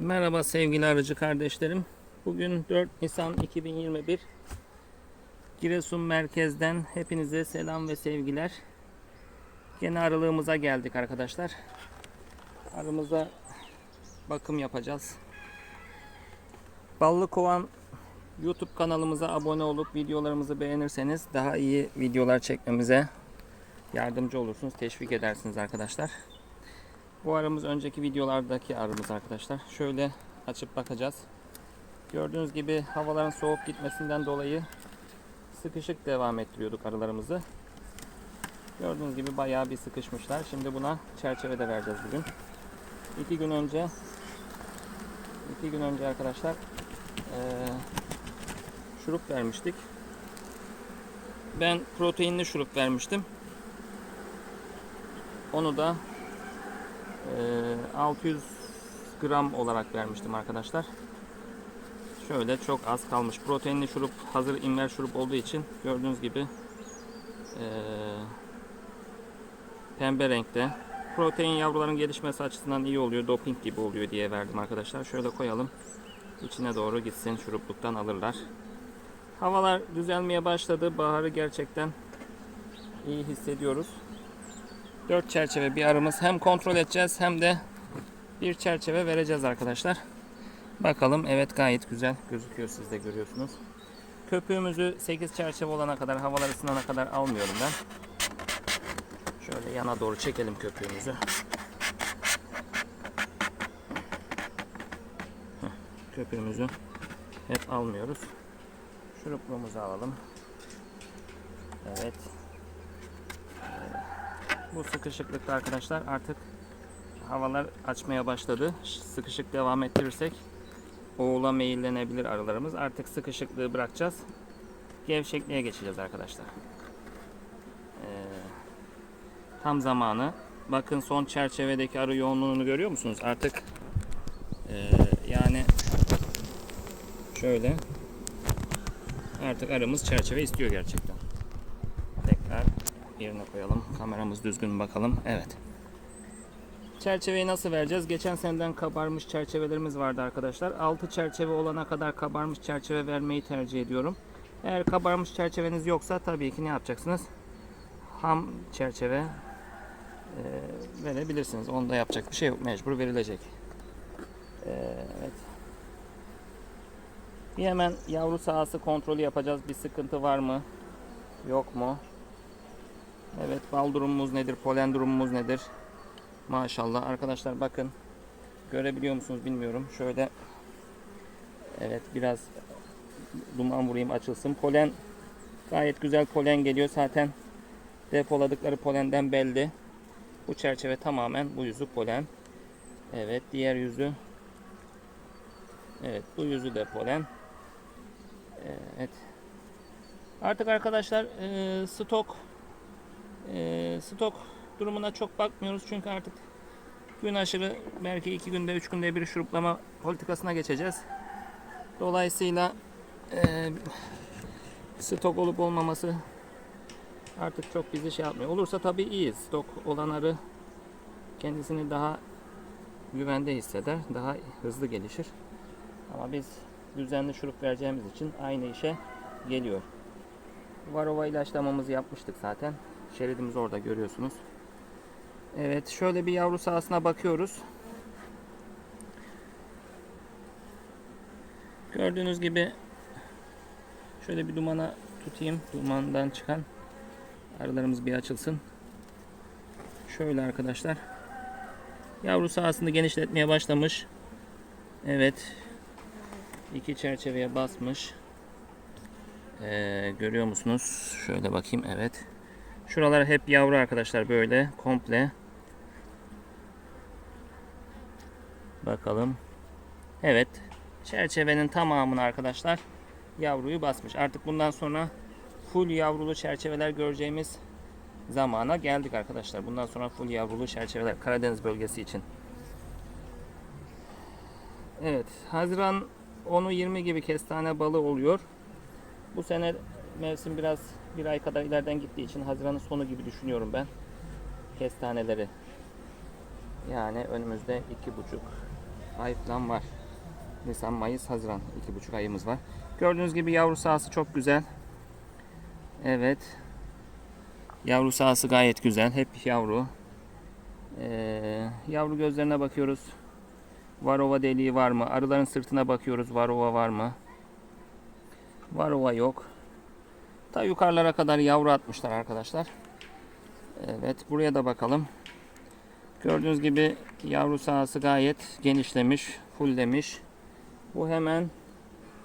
Merhaba sevgili arıcı kardeşlerim. Bugün 4 Nisan 2021. Giresun merkezden hepinize selam ve sevgiler. Gene arılığımıza geldik arkadaşlar. Arımıza bakım yapacağız. Ballı Kovan YouTube kanalımıza abone olup videolarımızı beğenirseniz daha iyi videolar çekmemize yardımcı olursunuz, teşvik edersiniz arkadaşlar. Bu arımız önceki videolardaki arımız arkadaşlar. Şöyle açıp bakacağız. Gördüğünüz gibi havaların soğuk gitmesinden dolayı sıkışık devam ettiriyorduk arılarımızı. Gördüğünüz gibi bayağı bir sıkışmışlar. Şimdi buna çerçeve de vereceğiz bugün. İki gün önce iki gün önce arkadaşlar eee, şurup vermiştik. Ben proteinli şurup vermiştim. Onu da ee, 600 gram olarak vermiştim arkadaşlar. Şöyle çok az kalmış. Proteinli şurup hazır inver şurup olduğu için gördüğünüz gibi ee, pembe renkte. Protein yavruların gelişmesi açısından iyi oluyor. Doping gibi oluyor diye verdim arkadaşlar. Şöyle koyalım. İçine doğru gitsin. Şurupluktan alırlar. Havalar düzelmeye başladı. Baharı gerçekten iyi hissediyoruz. 4 çerçeve bir arımız hem kontrol edeceğiz hem de bir çerçeve vereceğiz arkadaşlar. Bakalım evet gayet güzel gözüküyor siz de görüyorsunuz. Köpüğümüzü 8 çerçeve olana kadar havalar ısınana kadar almıyorum ben. Şöyle yana doğru çekelim köpüğümüzü. Köpüğümüzü hep almıyoruz. Şurupluğumuzu alalım. Evet. Bu sıkışıklıkta arkadaşlar artık havalar açmaya başladı. Sıkışık devam ettirirsek oğula meyillenebilir arılarımız. Artık sıkışıklığı bırakacağız. Gevşekliğe geçeceğiz arkadaşlar. Ee, tam zamanı. Bakın son çerçevedeki arı yoğunluğunu görüyor musunuz? Artık ee, yani şöyle artık arımız çerçeve istiyor gerçekten. Yerine koyalım. Kameramız düzgün bakalım. Evet. Çerçeveyi nasıl vereceğiz? Geçen seneden kabarmış çerçevelerimiz vardı arkadaşlar. 6 çerçeve olana kadar kabarmış çerçeve vermeyi tercih ediyorum. Eğer kabarmış çerçeveniz yoksa tabii ki ne yapacaksınız? Ham çerçeve e, verebilirsiniz. Onda yapacak bir şey yok. Mecbur verilecek. E, evet. Bir hemen yavru sahası kontrolü yapacağız. Bir sıkıntı var mı? Yok mu? Evet bal durumumuz nedir? Polen durumumuz nedir? Maşallah arkadaşlar bakın. Görebiliyor musunuz bilmiyorum. Şöyle Evet biraz duman vurayım açılsın. Polen gayet güzel polen geliyor. Zaten depoladıkları polenden belli. Bu çerçeve tamamen bu yüzü polen. Evet diğer yüzü Evet bu yüzü de polen. Evet. Artık arkadaşlar e, stok e, stok durumuna çok bakmıyoruz çünkü artık gün aşırı belki iki günde üç günde bir şuruplama politikasına geçeceğiz. Dolayısıyla e, stok olup olmaması artık çok bizi şey yapmıyor. Olursa tabii iyi. Stok olan arı kendisini daha güvende hisseder. Daha hızlı gelişir. Ama biz düzenli şurup vereceğimiz için aynı işe geliyor. Varova ilaçlamamızı yapmıştık zaten. Şeridimiz orada görüyorsunuz. Evet şöyle bir yavru sahasına bakıyoruz. Gördüğünüz gibi şöyle bir dumana tutayım. Dumandan çıkan arılarımız bir açılsın. Şöyle arkadaşlar. Yavru sahasını genişletmeye başlamış. Evet. iki çerçeveye basmış. Ee, görüyor musunuz? Şöyle bakayım. Evet. Şuralar hep yavru arkadaşlar böyle komple. Bakalım. Evet. Çerçevenin tamamını arkadaşlar yavruyu basmış. Artık bundan sonra full yavrulu çerçeveler göreceğimiz zamana geldik arkadaşlar. Bundan sonra full yavrulu çerçeveler Karadeniz bölgesi için. Evet. Haziran 10'u 20 gibi kestane balı oluyor. Bu sene mevsim biraz bir ay kadar ileriden gittiği için Haziran'ın sonu gibi düşünüyorum ben. Kestaneleri. Yani önümüzde iki buçuk ay falan var. Nisan, Mayıs, Haziran. iki buçuk ayımız var. Gördüğünüz gibi yavru sahası çok güzel. Evet. Yavru sahası gayet güzel. Hep yavru. Ee, yavru gözlerine bakıyoruz. Varova deliği var mı? Arıların sırtına bakıyoruz. Varova var mı? Varova yok. Ta yukarılara kadar yavru atmışlar arkadaşlar. Evet buraya da bakalım. Gördüğünüz gibi yavru sahası gayet genişlemiş, fulllemiş. Bu hemen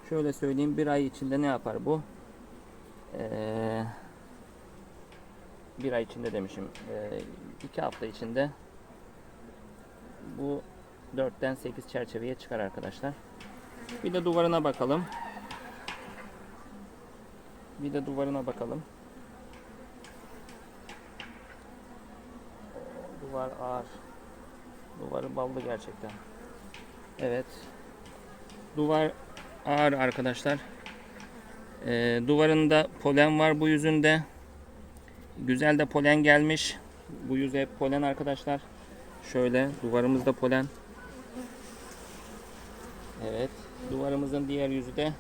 şöyle söyleyeyim bir ay içinde ne yapar bu? Ee, bir ay içinde demişim. Ee, iki hafta içinde bu 4'ten 8 çerçeveye çıkar arkadaşlar. Bir de duvarına bakalım. Bir de duvarına bakalım. Duvar ağır. Duvarı ballı gerçekten. Evet. Duvar ağır arkadaşlar. Ee, duvarında polen var bu yüzünde. Güzel de polen gelmiş. Bu yüz hep polen arkadaşlar. Şöyle duvarımızda polen. Evet. Duvarımızın diğer yüzü de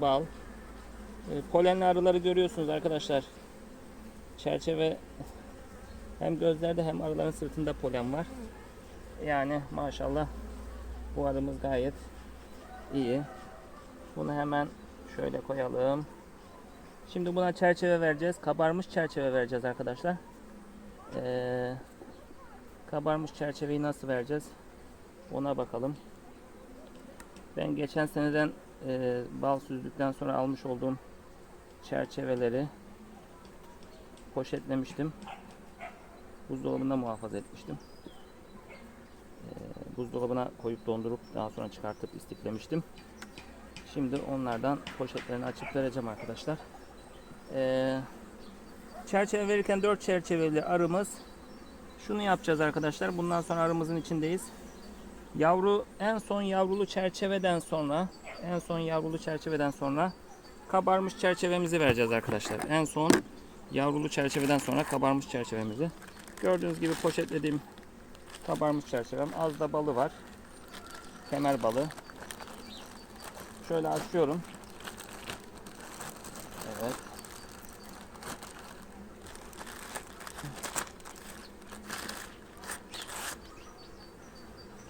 bal. Ee, polenli arıları görüyorsunuz arkadaşlar. Çerçeve hem gözlerde hem arıların sırtında polen var. Yani maşallah bu arımız gayet iyi. Bunu hemen şöyle koyalım. Şimdi buna çerçeve vereceğiz. Kabarmış çerçeve vereceğiz arkadaşlar. Ee, kabarmış çerçeveyi nasıl vereceğiz? Ona bakalım. Ben geçen seneden e, bal süzdükten sonra almış olduğum çerçeveleri poşetlemiştim. Buzdolabında muhafaza etmiştim. Ee, buzdolabına koyup dondurup daha sonra çıkartıp istiflemiştim. Şimdi onlardan poşetlerini açıp vereceğim arkadaşlar. Ee, çerçeve verirken 4 çerçeveli arımız. Şunu yapacağız arkadaşlar. Bundan sonra arımızın içindeyiz. Yavru en son yavrulu çerçeveden sonra en son yavrulu çerçeveden sonra kabarmış çerçevemizi vereceğiz arkadaşlar. En son yavrulu çerçeveden sonra kabarmış çerçevemizi. Gördüğünüz gibi poşetlediğim kabarmış çerçevem. Az da balı var. Kemer balı. Şöyle açıyorum. Evet.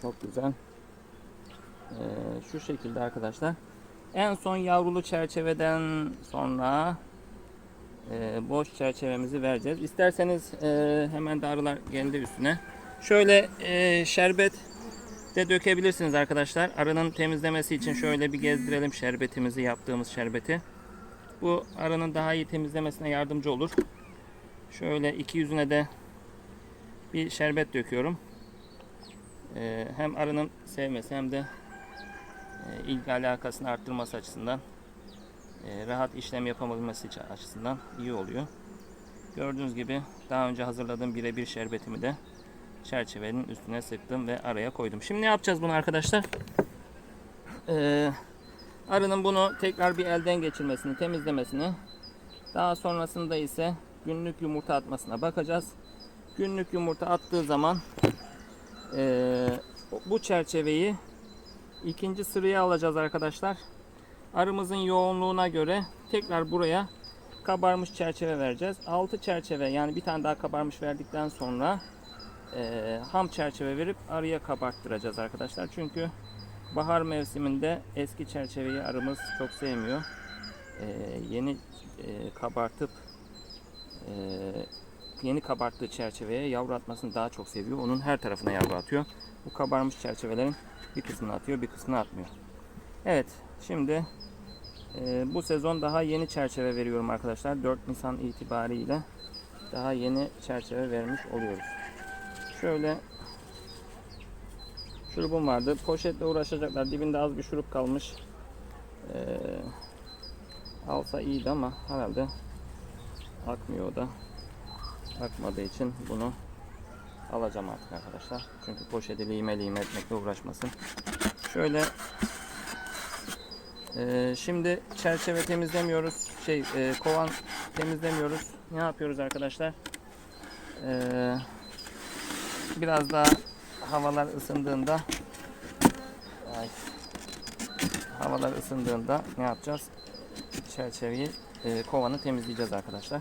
Çok güzel. Ee, şu şekilde arkadaşlar. En son yavrulu çerçeveden sonra e, boş çerçevemizi vereceğiz. İsterseniz e, hemen de arılar geldi üstüne. Şöyle e, şerbet de dökebilirsiniz arkadaşlar. Arının temizlemesi için şöyle bir gezdirelim şerbetimizi yaptığımız şerbeti. Bu arının daha iyi temizlemesine yardımcı olur. Şöyle iki yüzüne de bir şerbet döküyorum. E, hem arının sevmesi hem de ilgi alakasını arttırması açısından e, rahat işlem yapabilmesi açısından iyi oluyor. Gördüğünüz gibi daha önce hazırladığım birebir şerbetimi de çerçevenin üstüne sıktım ve araya koydum. Şimdi ne yapacağız bunu arkadaşlar? Ee, arının bunu tekrar bir elden geçirmesini, temizlemesini, daha sonrasında ise günlük yumurta atmasına bakacağız. Günlük yumurta attığı zaman ee, bu çerçeveyi ikinci sıraya alacağız arkadaşlar. Arımızın yoğunluğuna göre tekrar buraya kabarmış çerçeve vereceğiz. 6 çerçeve yani bir tane daha kabarmış verdikten sonra e, ham çerçeve verip arıya kabarttıracağız arkadaşlar. Çünkü bahar mevsiminde eski çerçeveyi arımız çok sevmiyor. E, yeni e, kabartıp e, yeni kabarttığı çerçeveye yavru atmasını daha çok seviyor. Onun her tarafına yavru atıyor. Bu kabarmış çerçevelerin bir kısmını atıyor, bir kısmını atmıyor. Evet, şimdi e, bu sezon daha yeni çerçeve veriyorum arkadaşlar. 4 Nisan itibariyle daha yeni çerçeve vermiş oluyoruz. Şöyle şurubum vardı. Poşetle uğraşacaklar. Dibinde az bir şurup kalmış. Ee, alsa iyiydi ama herhalde akmıyor o da. Akmadığı için bunu alacağım artık arkadaşlar. Çünkü poşeti lime lime etmekle uğraşmasın. Şöyle ee, şimdi çerçeve temizlemiyoruz. Şey e, kovan temizlemiyoruz. Ne yapıyoruz arkadaşlar? Ee, biraz daha havalar ısındığında Evet. Havalar ısındığında ne yapacağız? Çerçeveyi, e, kovanı temizleyeceğiz arkadaşlar.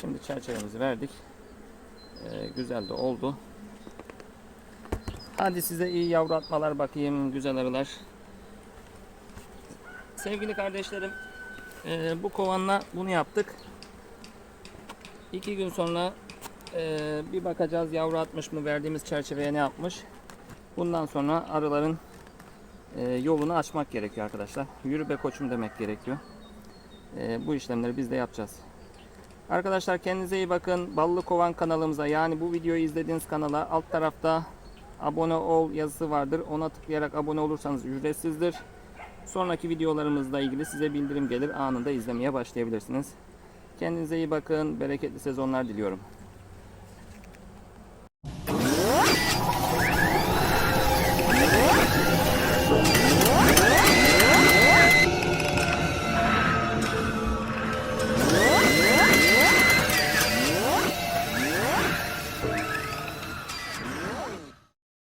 Şimdi çerçevemizi verdik. E, güzel de oldu. Hadi size iyi yavru atmalar bakayım güzel arılar. Sevgili kardeşlerim, e, bu kovanla bunu yaptık. İki gün sonra e, bir bakacağız yavru atmış mı, verdiğimiz çerçeveye ne yapmış. Bundan sonra arıların e, yolunu açmak gerekiyor arkadaşlar. Yürü be koçum demek gerekiyor. Bu işlemleri biz de yapacağız. Arkadaşlar kendinize iyi bakın. Ballı Kovan kanalımıza yani bu videoyu izlediğiniz kanala alt tarafta abone ol yazısı vardır. Ona tıklayarak abone olursanız ücretsizdir. Sonraki videolarımızla ilgili size bildirim gelir. Anında izlemeye başlayabilirsiniz. Kendinize iyi bakın. Bereketli sezonlar diliyorum.